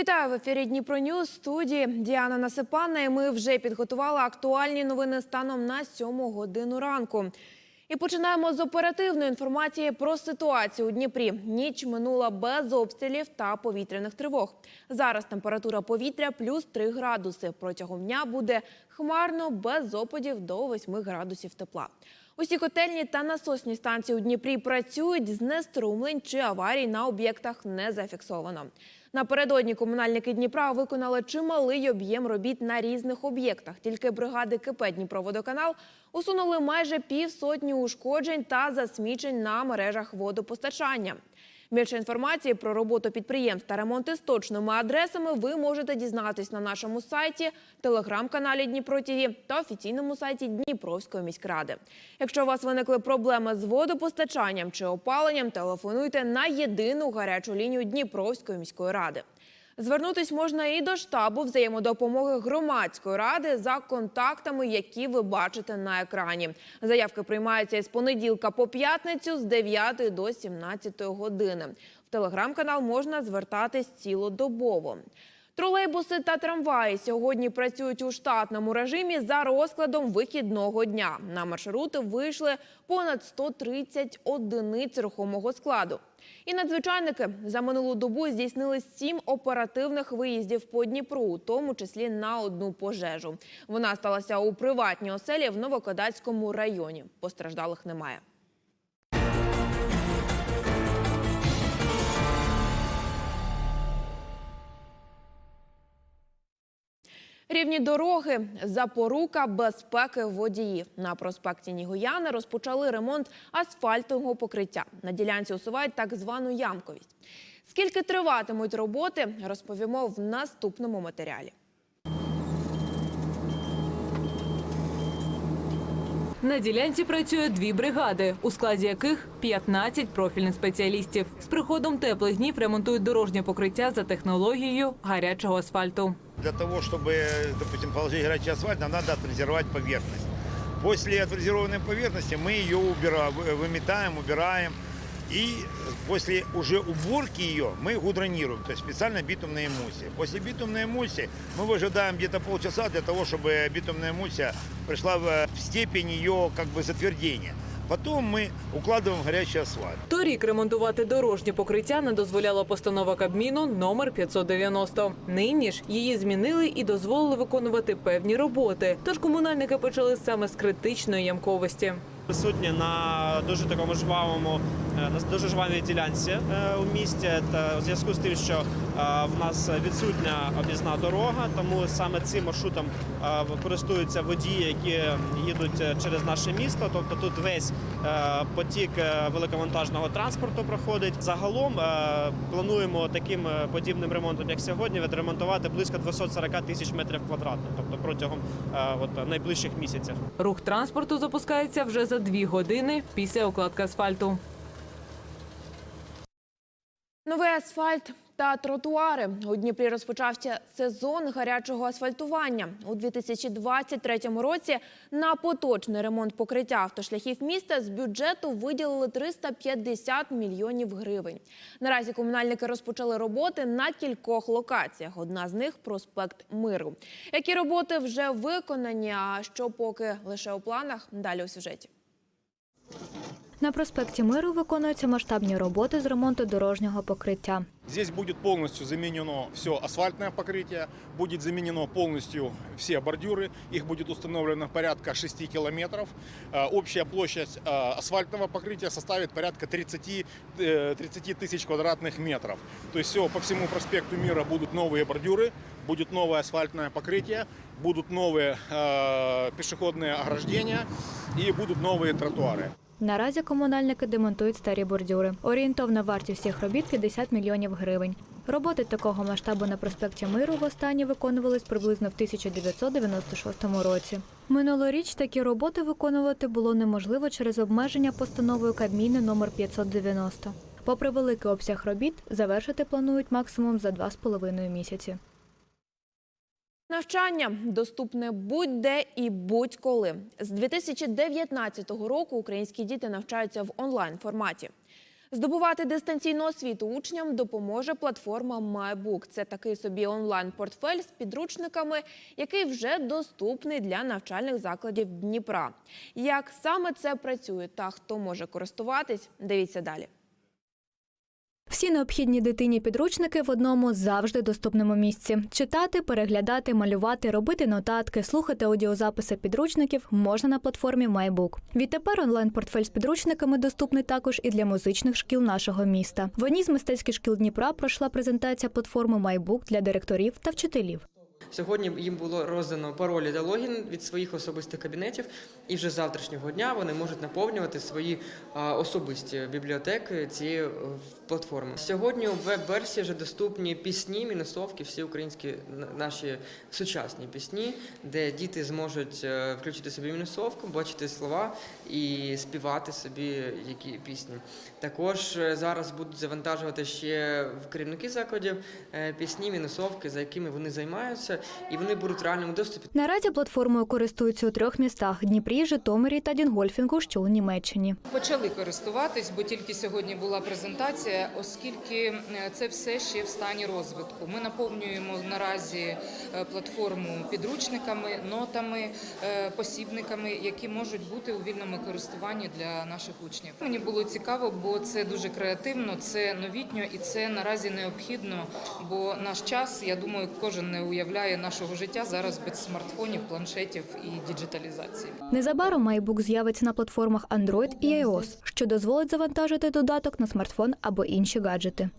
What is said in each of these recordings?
Вітаю в ефірі Дніпро Ньюз. Студії Діана Насипана. І ми вже підготували актуальні новини станом на 7 годину ранку. І починаємо з оперативної інформації про ситуацію у Дніпрі. Ніч минула без обстрілів та повітряних тривог. Зараз температура повітря плюс 3 градуси. Протягом дня буде хмарно без опадів до 8 градусів тепла. Усі котельні та насосні станції у Дніпрі працюють, знеструмлень чи аварій на об'єктах не зафіксовано. Напередодні комунальники Дніпра виконали чималий об'єм робіт на різних об'єктах. Тільки бригади КП Дніпроводоканал усунули майже півсотні ушкоджень та засмічень на мережах водопостачання. Більше інформації про роботу підприємств та ремонти з точними адресами ви можете дізнатись на нашому сайті, телеграм-каналі Дніпро та офіційному сайті Дніпровської міськради. Якщо у вас виникли проблеми з водопостачанням чи опаленням, телефонуйте на єдину гарячу лінію Дніпровської міської ради. Звернутись можна і до штабу взаємодопомоги громадської ради за контактами, які ви бачите на екрані. Заявки приймаються із понеділка по п'ятницю з 9 до 17 години. В телеграм-канал можна звертатись цілодобово. Тролейбуси та трамваї сьогодні працюють у штатному режимі за розкладом вихідного дня. На маршрути вийшли понад 130 одиниць рухомого складу. І надзвичайники за минулу добу здійснили сім оперативних виїздів по Дніпру, у тому числі на одну пожежу. Вона сталася у приватній оселі в Новокодацькому районі. Постраждалих немає. Рівні дороги запорука безпеки водіїв. На проспекті Нігояна розпочали ремонт асфальтового покриття. На ділянці усувають так звану ямковість. Скільки триватимуть роботи, розповімо в наступному матеріалі. На ділянці працює дві бригади, у складі яких 15 профільних спеціалістів. З приходом теплих днів ремонтують дорожнє покриття за технологією гарячого асфальту. Для того, чтобы, допустим, положить горячий асфальт, нам надо отфрезеровать поверхность. После отфрезерованной поверхности мы ее убираем, выметаем, убираем. И после уже уборки ее мы гудронируем, то есть специально битумная эмульсия. После битумной эмульсии мы выжидаем где-то полчаса для того, чтобы битумная эмульсия пришла в в степень ее как бы затвердения. Потом мы укладываем горячий асфальт. Торік ремонтувати дорожнє покриття не дозволяла постанова Кабміну номер 590. Нині ж її змінили і дозволили виконувати певні роботи. Тож комунальники почали саме з критичної ямковості. Присутні на дуже такому жвавому, е, на дуже жвавій ділянці е, у місті. Та у зв'язку з тим, що е, в нас відсутня об'їзна дорога, тому саме цим маршрутом е, користуються водії, які їдуть е, через наше місто. Тобто тут весь е, потік е, великовантажного транспорту проходить. Загалом е, плануємо таким е, подібним ремонтом, як сьогодні, відремонтувати близько 240 тисяч метрів квадратних, тобто протягом е, от, найближчих місяців. Рух транспорту запускається вже за дві години після укладки асфальту. Новий асфальт та тротуари. У Дніпрі розпочався сезон гарячого асфальтування. У 2023 році на поточний ремонт покриття автошляхів міста з бюджету виділили 350 мільйонів гривень. Наразі комунальники розпочали роботи на кількох локаціях. Одна з них проспект Миру. Які роботи вже виконані, а що поки лише у планах? Далі у сюжеті. На проспекті Миру виконуються масштабні роботи з ремонту дорожнього покриття. Здесь будет полностью заменено все асфальтное покрытие, будет заменено полностью все бордюры, их будет установлено порядка 6 километров. Э, Общая площадь э, асфальтного покрытия составит порядка 30, э, 30 тысяч квадратных метров. То есть все, по всему проспекту Мира будут новые бордюры, будет новое асфальтное покрытие, будут новые э, пешеходные ограждения и будут новые тротуары. Наразі комунальники демонтують старі бордюри. Орієнтовна вартість всіх робіт 50 мільйонів гривень. Роботи такого масштабу на проспекті Миру востаннє виконувались приблизно в 1996 році. Минулоріч такі роботи виконувати було неможливо через обмеження постановою Кабміну номер 590. Попри великий обсяг робіт, завершити планують максимум за 2,5 місяці. Навчання доступне будь-де і будь-коли. З 2019 року українські діти навчаються в онлайн форматі. Здобувати дистанційну освіту учням допоможе платформа MyBook. Це такий собі онлайн-портфель з підручниками, який вже доступний для навчальних закладів Дніпра. Як саме це працює та хто може користуватись, дивіться далі. Всі необхідні дитині підручники в одному завжди доступному місці. Читати, переглядати, малювати, робити нотатки, слухати аудіозаписи підручників можна на платформі MyBook. Відтепер онлайн-портфель з підручниками доступний також і для музичних шкіл нашого міста. В одній з мистецьких шкіл Дніпра пройшла презентація платформи MyBook для директорів та вчителів. Сьогодні їм було роздано паролі та логін від своїх особистих кабінетів, і вже з завтрашнього дня вони можуть наповнювати свої особисті бібліотеки цієї е, платформи. Сьогодні у веб-версії вже доступні пісні, мінусовки, всі українські наші сучасні пісні, де діти зможуть е, включити собі мінусовку, бачити слова і співати собі які пісні. Також е, зараз будуть завантажувати ще в керівники закладів пісні, мінусовки, за якими вони займаються, і вони будуть в реальному доступі. Наразі платформою користуються у трьох містах: Дніпрі, Житомирі та Дінгольфінгу, що у Німеччині. Почали користуватись, бо тільки сьогодні була презентація, оскільки е, це все ще в стані розвитку. Ми наповнюємо наразі е, платформу підручниками, нотами, е, посібниками, які можуть бути у вільному користуванні для наших учнів. Мені було цікаво, бо це дуже креативно, це новітньо і це наразі необхідно. Бо наш час, я думаю, кожен не уявляє нашого життя зараз без смартфонів, планшетів і діджиталізації. Незабаром MyBook з'явиться на платформах Android і iOS, що дозволить завантажити додаток на смартфон або інші гаджети.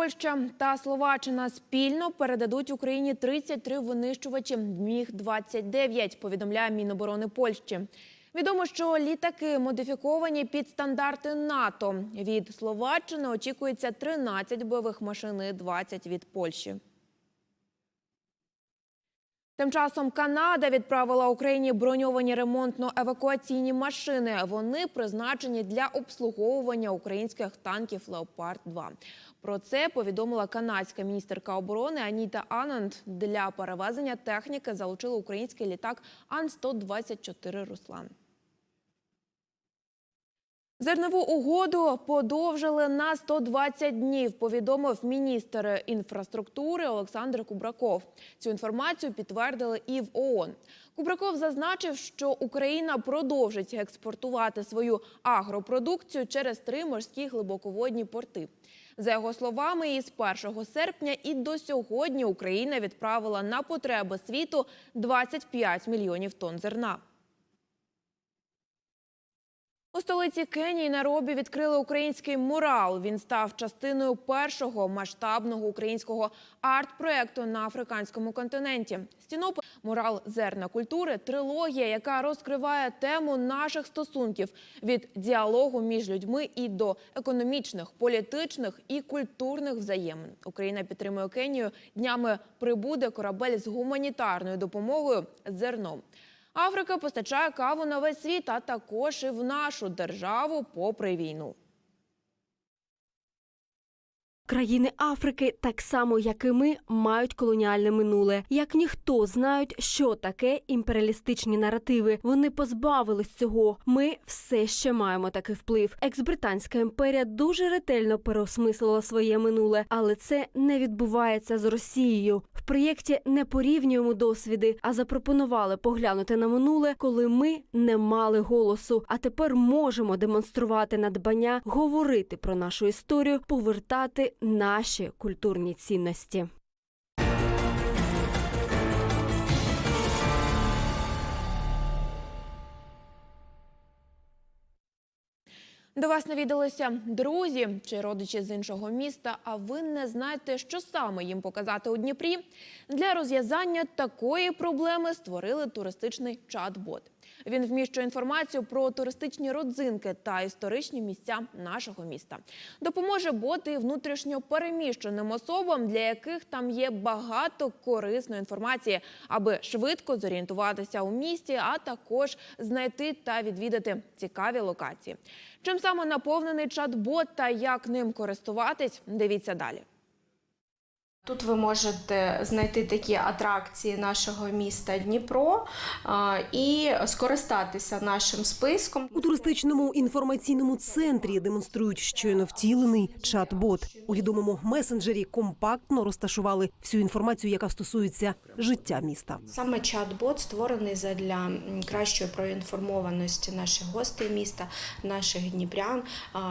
Польща та Словаччина спільно передадуть Україні 33 винищувачі Міг-29, повідомляє Міноборони Польщі. Відомо, що літаки модифіковані під стандарти НАТО. Від Словаччини очікується 13 бойових машин і 20 від Польщі. Тим часом Канада відправила Україні броньовані ремонтно-евакуаційні машини. Вони призначені для обслуговування українських танків Леопард 2 Про це повідомила канадська міністерка оборони Аніта Ананд. Для перевезення техніки залучили український літак Ан-124 Руслан. Зернову угоду подовжили на 120 днів, повідомив міністр інфраструктури Олександр Кубраков. Цю інформацію підтвердили і в ООН. Кубраков зазначив, що Україна продовжить експортувати свою агропродукцію через три морські глибоководні порти. За його словами, із 1 серпня і до сьогодні Україна відправила на потреби світу 25 мільйонів тонн зерна. Столиці Кенії Наробі відкрили український мурал. Він став частиною першого масштабного українського арт-проекту на африканському континенті. Стінопис – мурал зерна культури, трилогія, яка розкриває тему наших стосунків від діалогу між людьми і до економічних, політичних і культурних взаємин. Україна підтримує Кенію. Днями прибуде корабель з гуманітарною допомогою зерном. Африка постачає каву на весь світ, а також і в нашу державу попри війну. Країни Африки, так само як і ми, мають колоніальне минуле. Як ніхто знають, що таке імперіалістичні наративи. Вони позбавились цього. Ми все ще маємо такий вплив. Екс-британська імперія дуже ретельно переосмислила своє минуле, але це не відбувається з Росією. В проєкті не порівнюємо досвіди, а запропонували поглянути на минуле, коли ми не мали голосу. А тепер можемо демонструвати надбання, говорити про нашу історію, повертати наші культурні цінності. До вас навідалися друзі чи родичі з іншого міста. А ви не знаєте, що саме їм показати у Дніпрі? Для розв'язання такої проблеми створили туристичний чат-бот. Він вміщує інформацію про туристичні родзинки та історичні місця нашого міста. Допоможе бот і внутрішньо переміщеним особам, для яких там є багато корисної інформації, аби швидко зорієнтуватися у місті, а також знайти та відвідати цікаві локації. Чим саме наповнений чат-бот та як ним користуватись, дивіться далі. Тут ви можете знайти такі атракції нашого міста Дніпро і скористатися нашим списком. У туристичному інформаційному центрі демонструють щойно втілений чат-бот. У відомому месенджері компактно розташували всю інформацію, яка стосується життя міста. Саме чат-бот створений задля кращої проінформованості наших гостей міста, наших дніпрян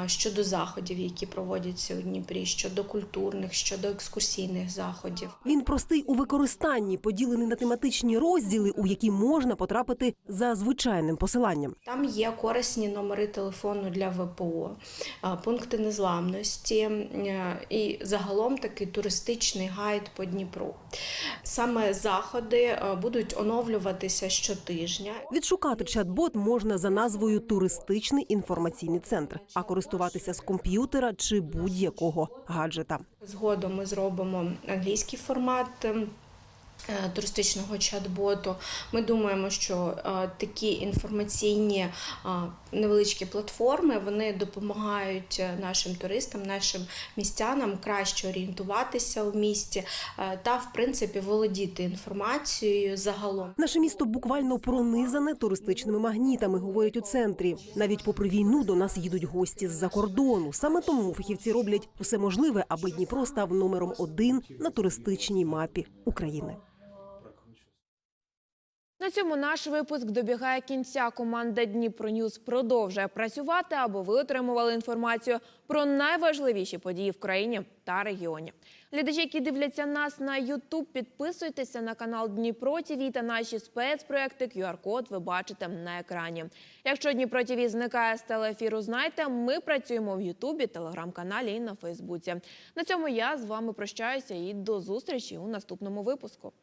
щодо заходів, які проводяться у Дніпрі, щодо культурних, щодо екскурсійних заходів. Він простий у використанні, поділений на тематичні розділи, у які можна потрапити за звичайним посиланням. Там є корисні номери телефону для ВПО, пункти незламності і загалом такий туристичний гайд по Дніпру. Саме заходи будуть оновлюватися щотижня. Відшукати чат-бот можна за назвою Туристичний інформаційний центр, а користуватися з комп'ютера чи будь-якого гаджета. Згодом ми зробимо англійський формат. Е, Туристичного чат-боту. Ми думаємо, що е, такі інформаційні е, невеличкі платформи вони допомагають нашим туристам, нашим містянам краще орієнтуватися у місті та, в принципі, володіти інформацією загалом. Наше місто буквально пронизане туристичними магнітами, говорять у центрі. Навіть попри війну до нас їдуть гості з-за кордону. Саме тому фахівці роблять усе можливе, аби Дніпро став номером один на туристичній мапі України. На цьому наш випуск добігає кінця. Команда Дніпро Ньюз продовжує працювати, аби ви отримували інформацію про найважливіші події в країні та регіоні. Глядачі, які дивляться нас на YouTube, підписуйтеся на канал Дніпро ТВ та наші спецпроекти. QR-код ви бачите на екрані. Якщо Дніпро ТВ зникає з телеефіру, знайте, ми працюємо в Ютубі, телеграм-каналі і на Фейсбуці. На цьому я з вами прощаюся і до зустрічі у наступному випуску.